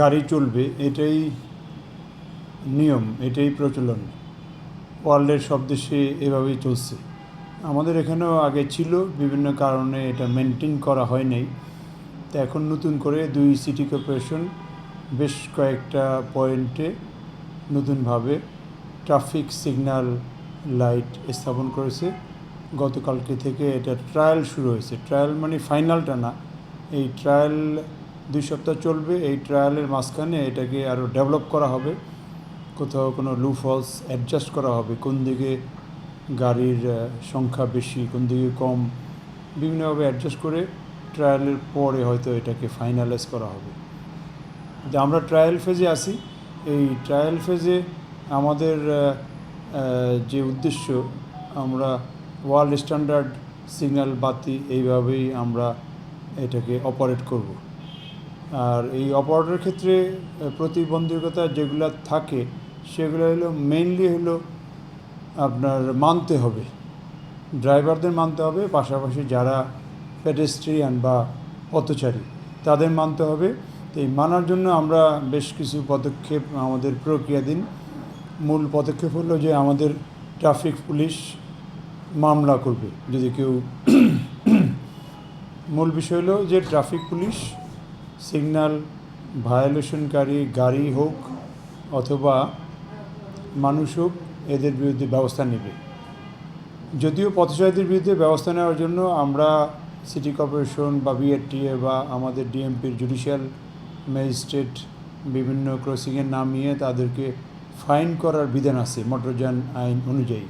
গাড়ি চলবে, এটাই নিয়ম, এটাই প্রচলন। ওয়ার্ল্ডের সব দেশে এভাবেই চলছে। আমাদের এখানেও আগে ছিল, বিভিন্ন কারণে এটা মেনটেন করা হয় নাই। তো এখন নতুন করে দুই সিটি কর্পোরেশন বেশ কয়েকটা পয়েন্টে নতুনভাবে ট্রাফিক সিগন্যাল লাইট স্থাপন করেছে। গতকালকে থেকে এটা ট্রায়াল শুরু হয়েছে। ট্রায়াল মানে ফাইনালটা না, এই ট্রায়াল দুই সপ্তাহ চলবে, এই ট্রায়ালের মাঝখানে এটাকে আরও ডেভেলপ করা হবে। কোথাও কোনো লু ফলস অ্যাডজাস্ট করা হবে, কোন দিকে গাড়ির সংখ্যা বেশি, কোন দিকে কম, বিভিন্নভাবে অ্যাডজাস্ট করে ট্রায়ালের পরে হয়তো এটাকে ফাইনালাইজ করা হবে। যে আমরা ট্রায়াল ফেজে আসি এই ট্রায়াল ফেজে আমাদের যে উদ্দেশ্য, আমরা ওয়ার্ল্ড স্ট্যান্ডার্ড সিগন্যাল বাতি এইভাবেই আমরা এটাকে অপারেট করব। আর এই অপারেটরের ক্ষেত্রে প্রতিবন্ধকতা যেগুলো থাকে, সেগুলো হলো মেইনলি হলো আপনার মানতে হবে। ড্রাইভারদের মানতে হবে, পাশাপাশি যারা পেডেস্ট্রিয়ান বা পথচারী, তাদের মানতে হবে। তো এই মানার জন্য আমরা বেশ কিছু পদক্ষেপ আমাদের প্রক্রিয়াধীন মূল পদক্ষেপ হলো যে আমাদের ট্রাফিক পুলিশ মামলা করবে। যদি কেউ মূল বিষয় হলো যে ট্রাফিক পুলিশ সিগন্যাল ভায়োলেশনকারী গাড়ি হোক অথবা মানুষ হোক, এদের বিরুদ্ধে ব্যবস্থা নেবে। যদিও পথচারীদের বিরুদ্ধে ব্যবস্থা নেওয়ার জন্য আমরা সিটি কর্পোরেশন বা বিআরটিএ বা আমাদের ডিএমপির জুডিশিয়াল ম্যাজিস্ট্রেট বিভিন্ন ক্রসিংয়ে নামিয়ে তাদেরকে ফাইন করার বিধান আছে মোটরযান আইন অনুযায়ী।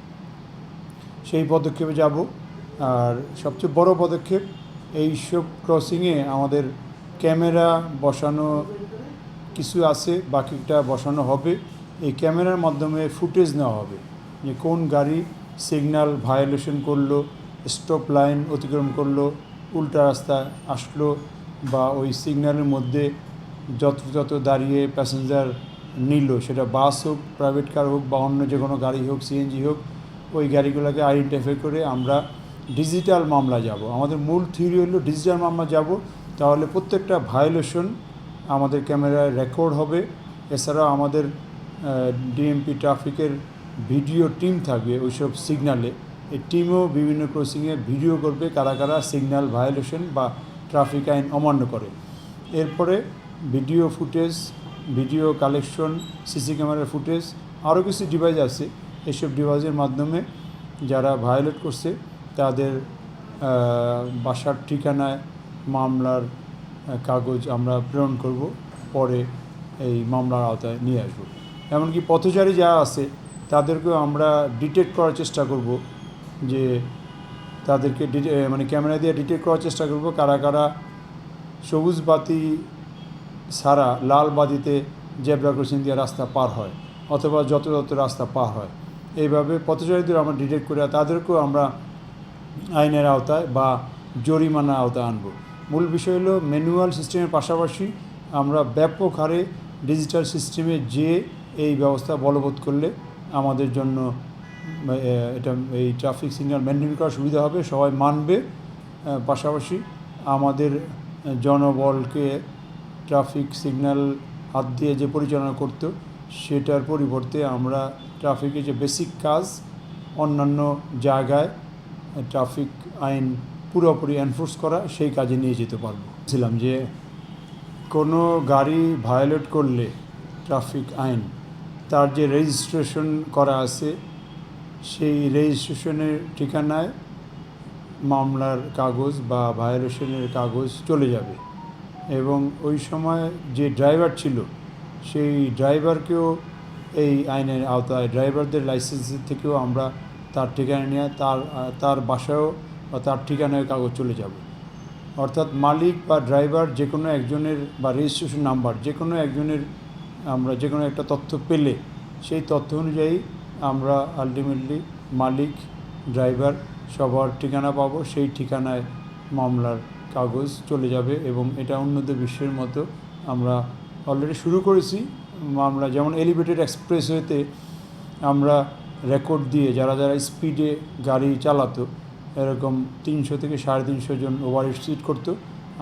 সেই পদক্ষেপে যাব। আর সবচেয়ে বড় পদক্ষেপ, এইসব ক্রসিংয়ে আমাদের ক্যামেরা বসানো কিছু আছে, বাকিটা বসানো হবে। এই ক্যামেরার মাধ্যমে ফুটেজ নেওয়া হবে যে কোন গাড়ি সিগন্যাল ভায়োলেশন করল স্টপ লাইন অতিক্রম করল, উল্টা রাস্তা আসলো বা ওই সিগন্যালের মধ্যে যত্রতত্র দাঁড়িয়ে প্যাসেঞ্জার নিল, সেটা বাস হোক প্রাইভেট কার হোক বা অন্য যে কোনো গাড়ি হোক সিএনজি হোক, ওই গাড়িগুলোকে আইডেন্টিফাই করে আমরা ডিজিটাল মামলা যাব। আমাদের মূল থিওরি হলো ডিজিটাল মামলা যাব তাহলে প্রত্যেকটা ভায়োলেশন আমাদের ক্যামেরায় রেকর্ড হবে। এছাড়াও আমাদের ডিএমপি ট্রাফিকের ভিডিও টিম থাকবে ওইসব সিগনালে এই টিমও বিভিন্ন ক্রসিংয়ে ভিডিও করবে কারা কারা সিগন্যাল ভায়োলেশন বা ট্রাফিক আইন অমান্য করে। এরপরে video footage video collection CC ক্যামেরার ফুটেজ আরও কিছু ডিভাইস আছে। এইসব ডিভাইসের মাধ্যমে যারা ভায়োলেট করছে তাদের বাসার ঠিকানায় মামলার কাগজ আমরা প্রেরণ করব, পরে এই মামলার আওতায় নিয়ে আসব। এমনকি পথচারী যারা আছে, তাদেরকেও আমরা ডিটেক্ট করার চেষ্টা করব যে তাদেরকে মানে ক্যামেরা দিয়ে ডিটেক্ট করার চেষ্টা করব কারা কারা সবুজ বাতি ছাড়া লাল বাতিতে জেব্রা ক্রসিং দিয়ে রাস্তা পার হয় অথবা যত যত রাস্তা পার হয়। এইভাবে পথচারীদের আমরা ডিটেক্ট করে, তাদেরকেও আমরা আইনের আওতায় বা জরিমানার আওতায় আনব। মূল বিষয় হলো ম্যানুয়াল সিস্টেমের পাশাপাশি আমরা ব্যাপক হারে ডিজিটাল সিস্টেমে যে এই ব্যবস্থা বলবৎ করলে আমাদের জন্য এটা, এই ট্রাফিক সিগন্যাল মেনটেন করার সুবিধা হবে, সবাই মানবে। পাশাপাশি আমাদের জনবলকে ট্রাফিক সিগন্যাল হাত দিয়ে যে পরিচালনা করতো, সেটার পরিবর্তে আমরা ট্রাফিকের যে বেসিক কাজ, অন্যান্য জায়গায় ট্রাফিক আইন পুরোপুরি এনফোর্স করা, সেই কাজে নিয়ে যেতে পারব। ছিলাম যে, কোনো গাড়ি ভায়োলেট করলে ট্রাফিক আইন, তার যে রেজিস্ট্রেশন করা আছে, সেই রেজিস্ট্রেশনের ঠিকানায় মামলার কাগজ বা ভায়োলেশনের কাগজ চলে যাবে। এবং ওই সময় যে ড্রাইভার ছিল, সেই ড্রাইভারকেও এই আইনের আওতায় ড্রাইভারদের লাইসেন্সের থেকেও আমরা তার ঠিকানা নিয়ে, তার তার বাসায়ও বা তার ঠিকানায় কাগজ চলে যাবে। অর্থাৎ মালিক বা ড্রাইভার যে কোনো একজনের বা রেজিস্ট্রেশন নাম্বার যে কোনো একজনের আমরা যে কোনো একটা তথ্য পেলে সেই তথ্য অনুযায়ী আমরা আলটিমেটলি মালিক, ড্রাইভার সবার ঠিকানা পাবো, সেই ঠিকানায় মামলার কাগজ চলে যাবে এবং এটা উন্নত বিশ্বের মতো আমরা অলরেডি শুরু করেছি। মামলা যেমন এলিভেটেড এক্সপ্রেসওয়েতে আমরা রেকর্ড দিয়ে যারা যারা স্পিডে গাড়ি চালাতো এরকম তিনশো থেকে সাড়ে তিনশো জন ওভার স্পিড করতো।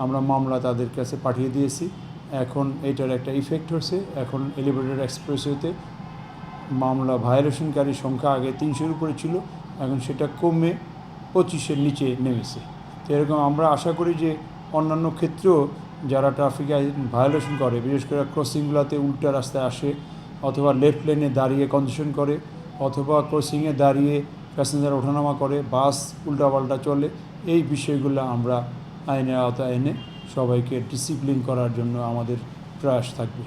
আমরা মামলা তাদের কাছে পাঠিয়ে দিয়েছি। এখন এটার একটা ইফেক্ট হচ্ছে। এখন এলিভেটেড এক্সপ্রেসওয়েতে মামলা ভায়োলেশনকারীর সংখ্যা আগে তিনশোর উপরে ছিল। এখন সেটা কমে পঁচিশের নিচে নেমেছে। তো এরকম আমরা আশা করি যে অন্যান্য ক্ষেত্রেও যারা ট্রাফিক ভায়োলেশন করে, বিশেষ করে ক্রসিংগুলোতে উল্টা রাস্তায় আসে, অথবা লেফট লেনে দাঁড়িয়ে কনজেশন করে, অথবা ক্রসিংয়ে দাঁড়িয়ে প্যাসেঞ্জার ওঠানামা করে, বাস উল্টাপাল্টা চলে। এই বিষয়গুলো আমরা আইনের আওতায় এনে সবাইকে ডিসিপ্লিন করার জন্য আমাদের প্রয়াস থাকবে।